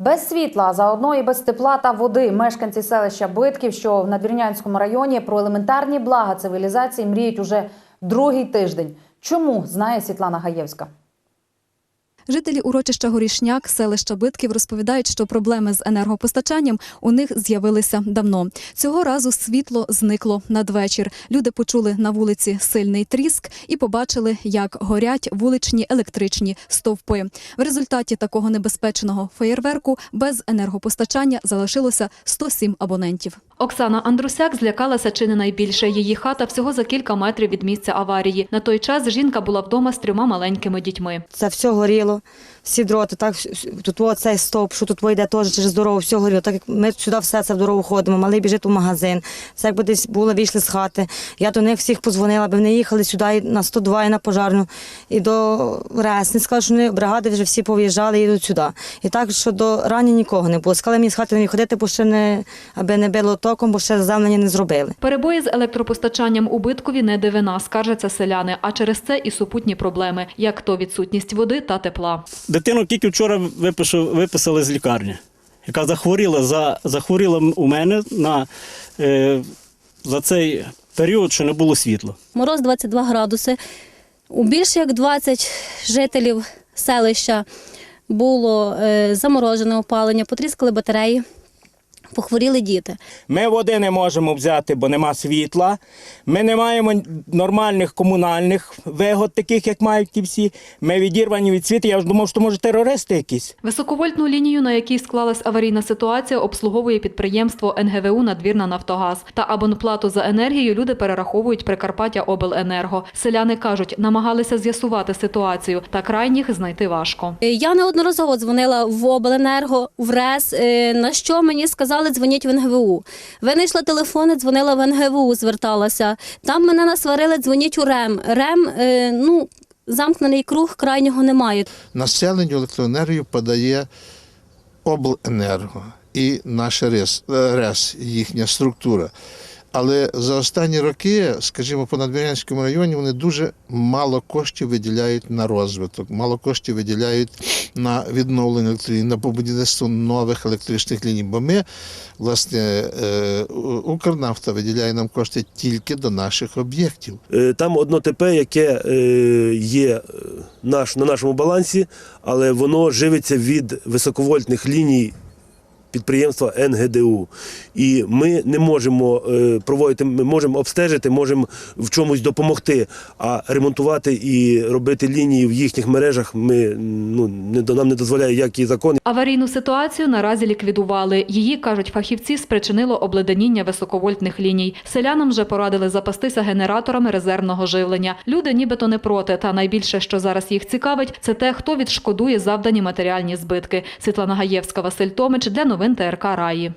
Без світла, заодно і без тепла та води мешканці селища Битків, що в Надвірнянському районі про елементарні блага цивілізації мріють уже другий тиждень. Чому знає Світлана Гаєвська? Жителі урочища Горішняк, селища Битків розповідають, що проблеми з енергопостачанням у них з'явилися давно. Цього разу світло зникло надвечір. Люди почули на вулиці сильний тріск і побачили, як горять вуличні електричні стовпи. В результаті такого небезпечного феєрверку без енергопостачання залишилося 107 абонентів. Оксана Андрусяк злякалася чи не найбільше. Її хата всього за кілька метрів від місця аварії. На той час жінка була вдома з трьома маленькими дітьми. Це все горіло, всі дроти, так тут о, цей стовп, що тут йде теж через дорогу, все горіло. Так ми сюди все це в дорогу ходимо, малий біжить у магазин. Це якби десь було, вийшли з хати. Я до них всіх позвонила, аби вони їхали сюди і на 102 і на пожарну, і до Ресни. Сказали, що вони бригади вже всі пов'їжджали і йдуть сюди. І так, що до рані нікого не було. Сказали мені з хати не ходити, бо ще не аби не било током, бо ще заземлення не зробили. Перебої з електропостачанням у Биткові не дивина, скаржаться селяни, а через це і супутні проблеми, як то відсутність води та тепла. Дитину тільки вчора виписали з лікарні, яка захворіла за захворіла у мене на е, за цей період, що не було світла. Мороз 22 градуси. У більше як 20 жителів селища було е, заморожене опалення, потріскали батареї, похворіли діти. Ми води не можемо взяти, бо нема світла. Ми не маємо нормальних комунальних вигод, таких, як мають ті всі. Ми відірвані від світу. Я ж думав, що може терористи якісь. Високовольтну лінію, на якій склалась аварійна ситуація, обслуговує підприємство НГВУ «Надвірна Нафтогаз». Та абонплату за енергію люди перераховують Прикарпаття Обленерго. Селяни кажуть, намагалися з'ясувати ситуацію, та крайніх знайти важко. Е, Я неодноразово дзвонила в обленерго, в РЕС, е, на що мені сказали, дзвоніть в НГВУ. Винайшла телефони, дзвонила в НГВУ, зверталася. Там мене насварили, дзвоніть у РЕМ. РЕМ, е, ну, замкнений круг, крайнього немає. Населенню електроенергію подає обленерго і наша РЕС, е, РЕС, їхня структура. Але за останні роки, скажімо, по Надвірнянському районі вони дуже мало коштів виділяють на розвиток, мало коштів виділяють на відновлення електроліній, на побудівництво нових електричних ліній. Бо ми, власне, е, Укрнафта виділяє нам кошти тільки до наших об'єктів. Е, Там одно ТП, яке е, є на нашому балансі, але воно живиться від високовольтних ліній підприємства НГДУ. І ми не можемо е, проводити, ми можемо обстежити, можемо в чомусь допомогти, а ремонтувати і робити лінії в їхніх мережах ми, ну, не, нам не дозволяє як і закон, Аварійну ситуацію наразі ліквідували. Її, кажуть фахівці, спричинило обледеніння високовольтних ліній. Селянам вже порадили запастися генераторами резервного живлення. Люди нібито не проти, та найбільше, що зараз їх цікавить, це те, хто відшкодує завдані матеріальні збитки. Світлана Гаєвська, Василь Томич для новин ТРК Раї.